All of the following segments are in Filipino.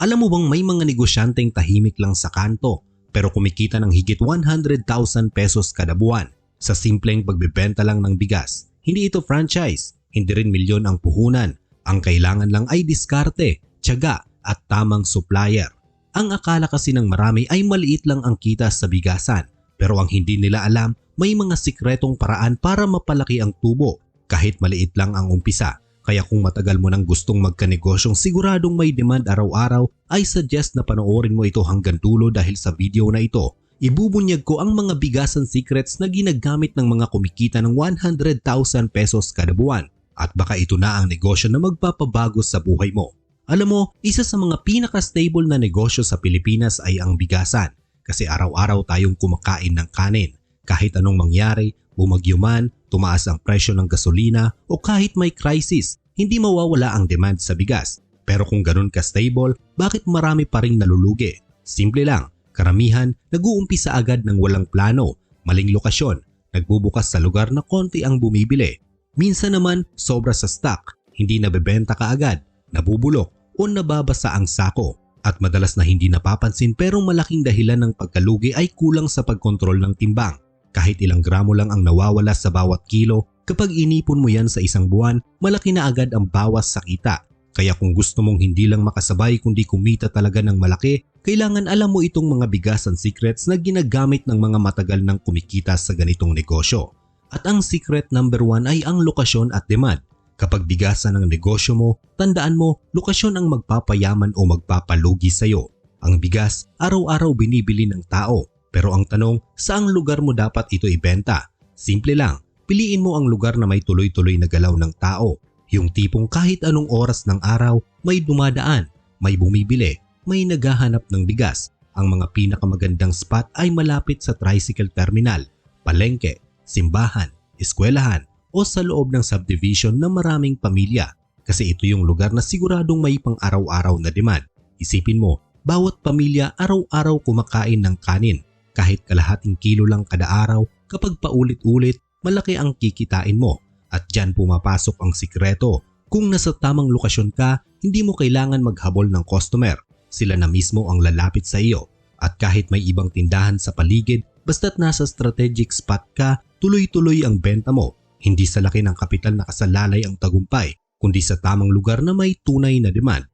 Alam mo bang may mga negosyanteng tahimik lang sa kanto pero kumikita ng higit 100,000 pesos kada buwan sa simpleng pagbebenta lang ng bigas. Hindi ito franchise, hindi rin milyon ang puhunan. Ang kailangan lang ay diskarte, tiyaga at tamang supplier. Ang akala kasi ng marami ay maliit lang ang kita sa bigasan pero ang hindi nila alam may mga sikretong paraan para mapalaki ang tubo kahit maliit lang ang umpisa. Kaya kung matagal mo nang gustong magkanegosyong siguradong may demand araw-araw ay suggest na panoorin mo ito hanggang dulo dahil sa video na ito. Ibubunyag ko ang mga bigasan secrets na ginagamit ng mga kumikita ng 100,000 pesos kada buwan at baka ito na ang negosyo na magpapabago sa buhay mo. Alam mo, isa sa mga pinaka-stable na negosyo sa Pilipinas ay ang bigasan kasi araw-araw tayong kumakain ng kanin. Kahit anong mangyari, bumagyo man, tumaas ang presyo ng gasolina o kahit may crisis, hindi mawawala ang demand sa bigas. Pero kung ganun ka stable, bakit marami pa rin nalulugi? Simple lang, karamihan nag-uumpisa agad ng walang plano, maling lokasyon, nagbubukas sa lugar na konti ang bumibili. Minsan naman sobra sa stock, hindi nabebenta kaagad, nabubulok o nababasa ang sako. At madalas na hindi napapansin pero malaking dahilan ng pagkalugi ay kulang sa pagkontrol ng timbang. Kahit ilang gramo lang ang nawawala sa bawat kilo, kapag inipon mo yan sa isang buwan, malaki na agad ang bawas sa kita. Kaya kung gusto mong hindi lang makasabay kundi kumita talaga ng malaki, kailangan alam mo itong mga bigasan secrets na ginagamit ng mga matagal ng kumikita sa ganitong negosyo. At ang secret number one ay ang lokasyon at demand. Kapag bigasan ang negosyo mo, tandaan mo, lokasyon ang magpapayaman o magpapalugi sa iyo. Ang bigas, araw-araw binibili ng tao. Pero ang tanong, saang lugar mo dapat ito ibenta? Simple lang, piliin mo ang lugar na may tuloy-tuloy na galaw ng tao. Yung tipong kahit anong oras ng araw, may dumadaan, may bumibili, may naghahanap ng bigas. Ang mga pinakamagandang spot ay malapit sa tricycle terminal, palengke, simbahan, eskwelahan, o sa loob ng subdivision na maraming pamilya kasi ito yung lugar na siguradong may pang araw-araw na demand. Isipin mo, bawat pamilya araw-araw kumakain ng kanin. Kahit kalahating kilo lang kada araw, kapag paulit-ulit, malaki ang kikitain mo. At dyan pumapasok ang sikreto. Kung nasa tamang lokasyon ka, hindi mo kailangan maghabol ng customer. Sila na mismo ang lalapit sa iyo. At kahit may ibang tindahan sa paligid, basta't nasa strategic spot ka, tuloy-tuloy ang benta mo hindi sa laki ng kapital na kasalalay ang tagumpay, kundi sa tamang lugar na may tunay na demand.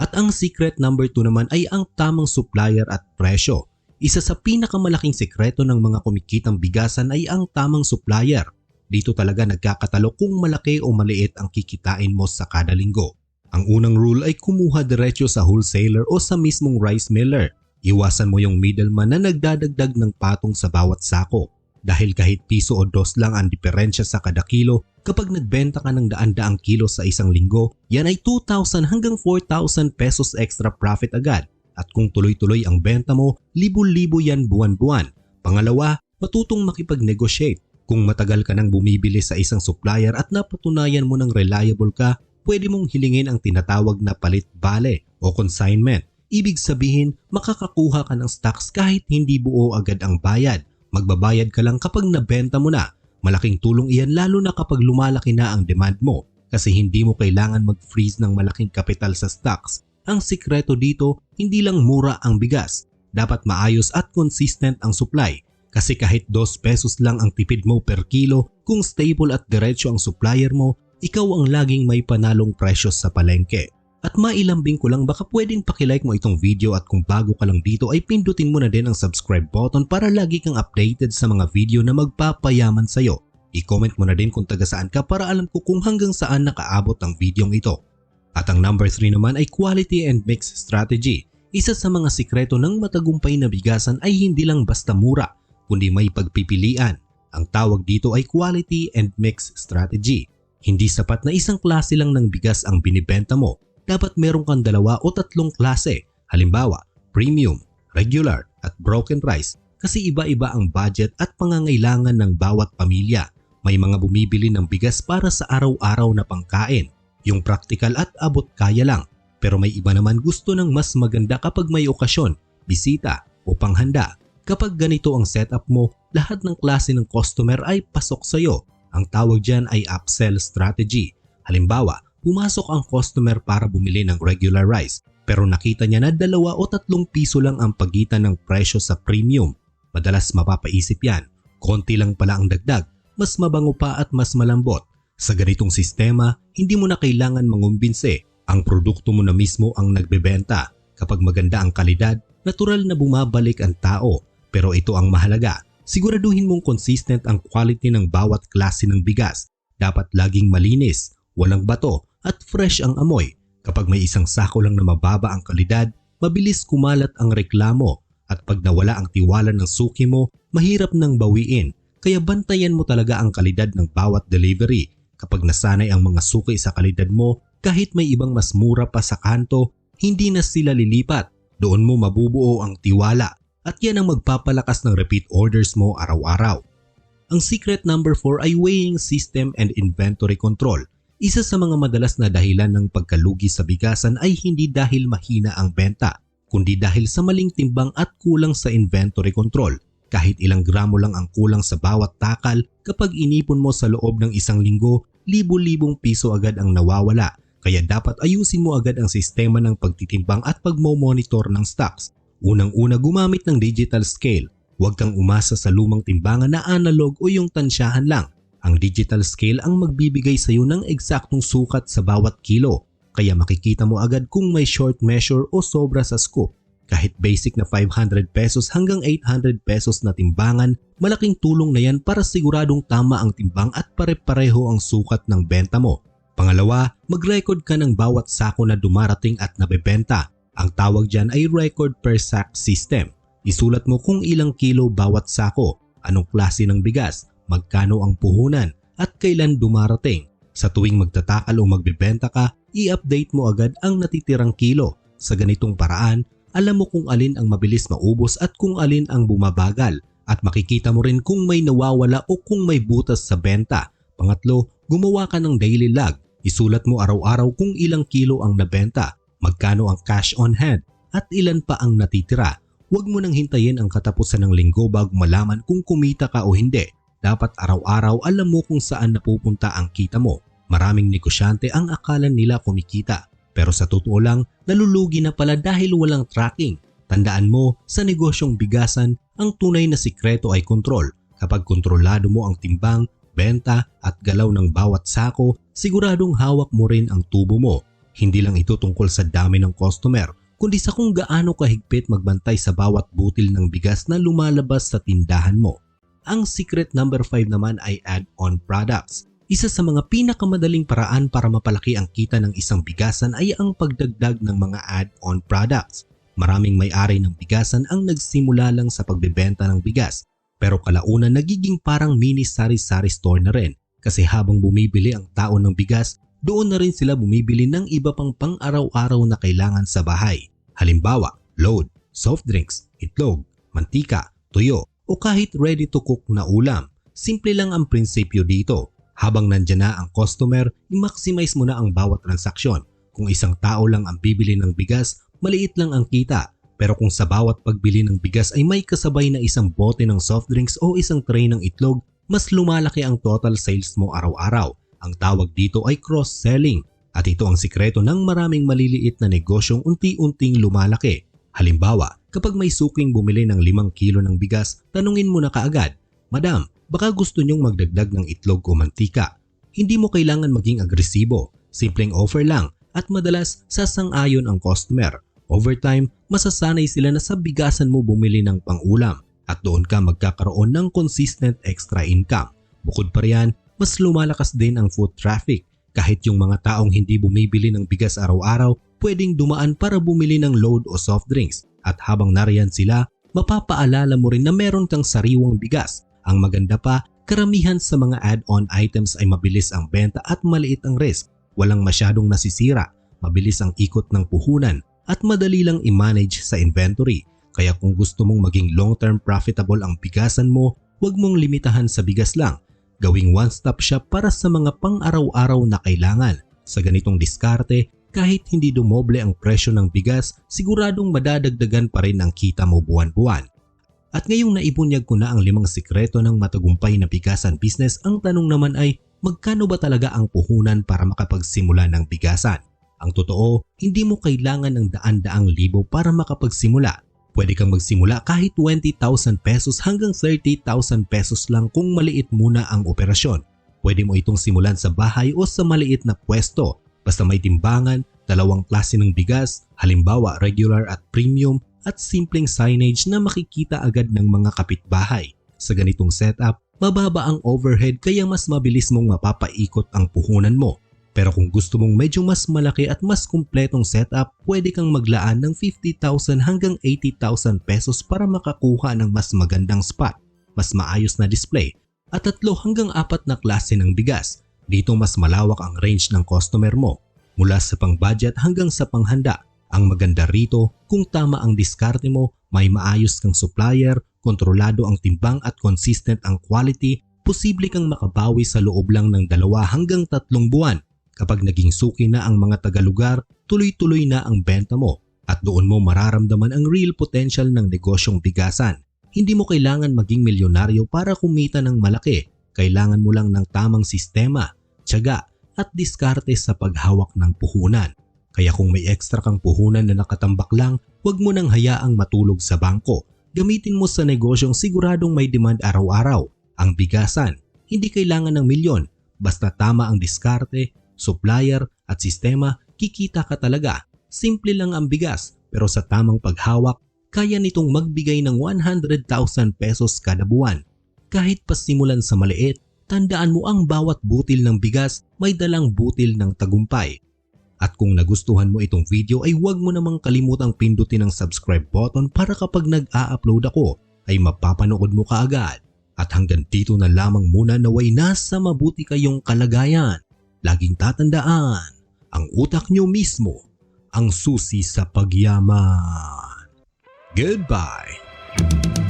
At ang secret number 2 naman ay ang tamang supplier at presyo. Isa sa pinakamalaking sekreto ng mga kumikitang bigasan ay ang tamang supplier. Dito talaga nagkakatalo kung malaki o maliit ang kikitain mo sa kada linggo. Ang unang rule ay kumuha diretso sa wholesaler o sa mismong rice miller. Iwasan mo yung middleman na nagdadagdag ng patong sa bawat sako dahil kahit piso o dos lang ang diferensya sa kada kilo, kapag nagbenta ka ng daan-daang kilo sa isang linggo, yan ay 2,000 hanggang 4,000 pesos extra profit agad. At kung tuloy-tuloy ang benta mo, libo-libo yan buwan-buwan. Pangalawa, matutong makipag-negotiate. Kung matagal ka nang bumibili sa isang supplier at napatunayan mo ng reliable ka, pwede mong hilingin ang tinatawag na palit-bale o consignment. Ibig sabihin, makakakuha ka ng stocks kahit hindi buo agad ang bayad Magbabayad ka lang kapag nabenta mo na. Malaking tulong iyan lalo na kapag lumalaki na ang demand mo kasi hindi mo kailangan mag-freeze ng malaking kapital sa stocks. Ang sikreto dito, hindi lang mura ang bigas. Dapat maayos at consistent ang supply kasi kahit 2 pesos lang ang tipid mo per kilo, kung stable at diretso ang supplier mo, ikaw ang laging may panalong presyo sa palengke. At mailambing ko lang baka pwedeng pakilike mo itong video at kung bago ka lang dito ay pindutin mo na din ang subscribe button para lagi kang updated sa mga video na magpapayaman sa'yo. I-comment mo na din kung taga saan ka para alam ko kung hanggang saan nakaabot ang videong ito. At ang number 3 naman ay quality and mix strategy. Isa sa mga sikreto ng matagumpay na bigasan ay hindi lang basta mura, kundi may pagpipilian. Ang tawag dito ay quality and mix strategy. Hindi sapat na isang klase lang ng bigas ang binibenta mo dapat meron kang dalawa o tatlong klase. Halimbawa, premium, regular at broken rice kasi iba-iba ang budget at pangangailangan ng bawat pamilya. May mga bumibili ng bigas para sa araw-araw na pangkain, yung practical at abot kaya lang. Pero may iba naman gusto ng mas maganda kapag may okasyon, bisita o panghanda. Kapag ganito ang setup mo, lahat ng klase ng customer ay pasok sa iyo. Ang tawag dyan ay upsell strategy. Halimbawa, pumasok ang customer para bumili ng regular rice pero nakita niya na dalawa o tatlong piso lang ang pagitan ng presyo sa premium. Madalas mapapaisip yan, konti lang pala ang dagdag, mas mabango pa at mas malambot. Sa ganitong sistema, hindi mo na kailangan mangumbinse. Ang produkto mo na mismo ang nagbebenta. Kapag maganda ang kalidad, natural na bumabalik ang tao. Pero ito ang mahalaga, siguraduhin mong consistent ang quality ng bawat klase ng bigas. Dapat laging malinis, walang bato at fresh ang amoy Kapag may isang sako lang na mababa ang kalidad, mabilis kumalat ang reklamo at pag nawala ang tiwala ng suki mo, mahirap nang bawiin. Kaya bantayan mo talaga ang kalidad ng bawat delivery. Kapag nasanay ang mga suki sa kalidad mo, kahit may ibang mas mura pa sa kanto, hindi na sila lilipat. Doon mo mabubuo ang tiwala at yan ang magpapalakas ng repeat orders mo araw-araw. Ang secret number 4 ay weighing system and inventory control isa sa mga madalas na dahilan ng pagkalugi sa bigasan ay hindi dahil mahina ang benta, kundi dahil sa maling timbang at kulang sa inventory control. Kahit ilang gramo lang ang kulang sa bawat takal, kapag inipon mo sa loob ng isang linggo, libo-libong piso agad ang nawawala. Kaya dapat ayusin mo agad ang sistema ng pagtitimbang at pagmo-monitor ng stocks. Unang-una gumamit ng digital scale. Huwag kang umasa sa lumang timbangan na analog o yung tansyahan lang ang digital scale ang magbibigay sa iyo ng eksaktong sukat sa bawat kilo kaya makikita mo agad kung may short measure o sobra sa scoop. Kahit basic na 500 pesos hanggang 800 pesos na timbangan, malaking tulong na yan para siguradong tama ang timbang at pare-pareho ang sukat ng benta mo. Pangalawa, mag-record ka ng bawat sako na dumarating at nabebenta. Ang tawag dyan ay record per sack system. Isulat mo kung ilang kilo bawat sako, anong klase ng bigas, magkano ang puhunan at kailan dumarating. Sa tuwing magtatakal o magbebenta ka, i-update mo agad ang natitirang kilo. Sa ganitong paraan, alam mo kung alin ang mabilis maubos at kung alin ang bumabagal at makikita mo rin kung may nawawala o kung may butas sa benta. Pangatlo, gumawa ka ng daily log. Isulat mo araw-araw kung ilang kilo ang nabenta, magkano ang cash on hand at ilan pa ang natitira. Huwag mo nang hintayin ang katapusan ng linggo bago malaman kung kumita ka o hindi dapat araw-araw alam mo kung saan napupunta ang kita mo. Maraming negosyante ang akala nila kumikita pero sa totoo lang nalulugi na pala dahil walang tracking. Tandaan mo, sa negosyong bigasan, ang tunay na sikreto ay kontrol. Kapag kontrolado mo ang timbang, benta at galaw ng bawat sako, siguradong hawak mo rin ang tubo mo. Hindi lang ito tungkol sa dami ng customer, kundi sa kung gaano kahigpit magbantay sa bawat butil ng bigas na lumalabas sa tindahan mo. Ang secret number 5 naman ay add-on products. Isa sa mga pinakamadaling paraan para mapalaki ang kita ng isang bigasan ay ang pagdagdag ng mga add-on products. Maraming may-ari ng bigasan ang nagsimula lang sa pagbebenta ng bigas pero kalaunan nagiging parang mini sari-sari store na rin kasi habang bumibili ang tao ng bigas, doon na rin sila bumibili ng iba pang pang-araw-araw na kailangan sa bahay. Halimbawa, load, soft drinks, itlog, mantika, tuyo, o kahit ready to cook na ulam. Simple lang ang prinsipyo dito. Habang nandyan na ang customer, i-maximize mo na ang bawat transaksyon. Kung isang tao lang ang bibili ng bigas, maliit lang ang kita. Pero kung sa bawat pagbili ng bigas ay may kasabay na isang bote ng soft drinks o isang tray ng itlog, mas lumalaki ang total sales mo araw-araw. Ang tawag dito ay cross-selling at ito ang sikreto ng maraming maliliit na negosyong unti-unting lumalaki. Halimbawa, Kapag may suking bumili ng 5 kilo ng bigas, tanungin mo na kaagad, Madam, baka gusto nyong magdagdag ng itlog o mantika. Hindi mo kailangan maging agresibo, simpleng offer lang at madalas sasang-ayon ang customer. Over time, masasanay sila na sa bigasan mo bumili ng pangulam at doon ka magkakaroon ng consistent extra income. Bukod pa riyan, mas lumalakas din ang foot traffic. Kahit yung mga taong hindi bumibili ng bigas araw-araw, pwedeng dumaan para bumili ng load o soft drinks at habang nariyan sila, mapapaalala mo rin na meron kang sariwang bigas. Ang maganda pa, karamihan sa mga add-on items ay mabilis ang benta at maliit ang risk. Walang masyadong nasisira, mabilis ang ikot ng puhunan at madali lang i-manage sa inventory. Kaya kung gusto mong maging long-term profitable ang bigasan mo, huwag mong limitahan sa bigas lang. Gawing one-stop shop para sa mga pang-araw-araw na kailangan. Sa ganitong diskarte, kahit hindi dumoble ang presyo ng bigas, siguradong madadagdagan pa rin ang kita mo buwan-buwan. At ngayong naibunyag ko na ang limang sikreto ng matagumpay na bigasan business, ang tanong naman ay magkano ba talaga ang puhunan para makapagsimula ng bigasan? Ang totoo, hindi mo kailangan ng daan-daang libo para makapagsimula. Pwede kang magsimula kahit 20,000 pesos hanggang 30,000 pesos lang kung maliit muna ang operasyon. Pwede mo itong simulan sa bahay o sa maliit na pwesto basta may timbangan, dalawang klase ng bigas, halimbawa regular at premium at simpleng signage na makikita agad ng mga kapitbahay. Sa ganitong setup, mababa ang overhead kaya mas mabilis mong mapapaikot ang puhunan mo. Pero kung gusto mong medyo mas malaki at mas kumpletong setup, pwede kang maglaan ng 50,000 hanggang 80,000 pesos para makakuha ng mas magandang spot, mas maayos na display, at tatlo hanggang apat na klase ng bigas. Dito mas malawak ang range ng customer mo, mula sa pang-budget hanggang sa panghanda. Ang maganda rito, kung tama ang diskarte mo, may maayos kang supplier, kontrolado ang timbang at consistent ang quality, posible kang makabawi sa loob lang ng dalawa hanggang tatlong buwan. Kapag naging suki na ang mga tagalugar, tuloy-tuloy na ang benta mo at doon mo mararamdaman ang real potential ng negosyong bigasan. Hindi mo kailangan maging milyonaryo para kumita ng malaki. Kailangan mo lang ng tamang sistema, tiyaga at diskarte sa paghawak ng puhunan. Kaya kung may extra kang puhunan na nakatambak lang, huwag mo nang hayaang matulog sa bangko. Gamitin mo sa negosyong siguradong may demand araw-araw. Ang bigasan, hindi kailangan ng milyon. Basta tama ang diskarte, supplier at sistema, kikita ka talaga. Simple lang ang bigas pero sa tamang paghawak, kaya nitong magbigay ng 100,000 pesos kada buwan. Kahit pasimulan sa maliit, tandaan mo ang bawat butil ng bigas may dalang butil ng tagumpay. At kung nagustuhan mo itong video ay huwag mo namang kalimutang pindutin ang subscribe button para kapag nag-a-upload ako ay mapapanood mo kaagad. At hanggang dito na lamang muna naway nasa mabuti kayong kalagayan. Laging tatandaan, ang utak nyo mismo ang susi sa pagyaman. Goodbye!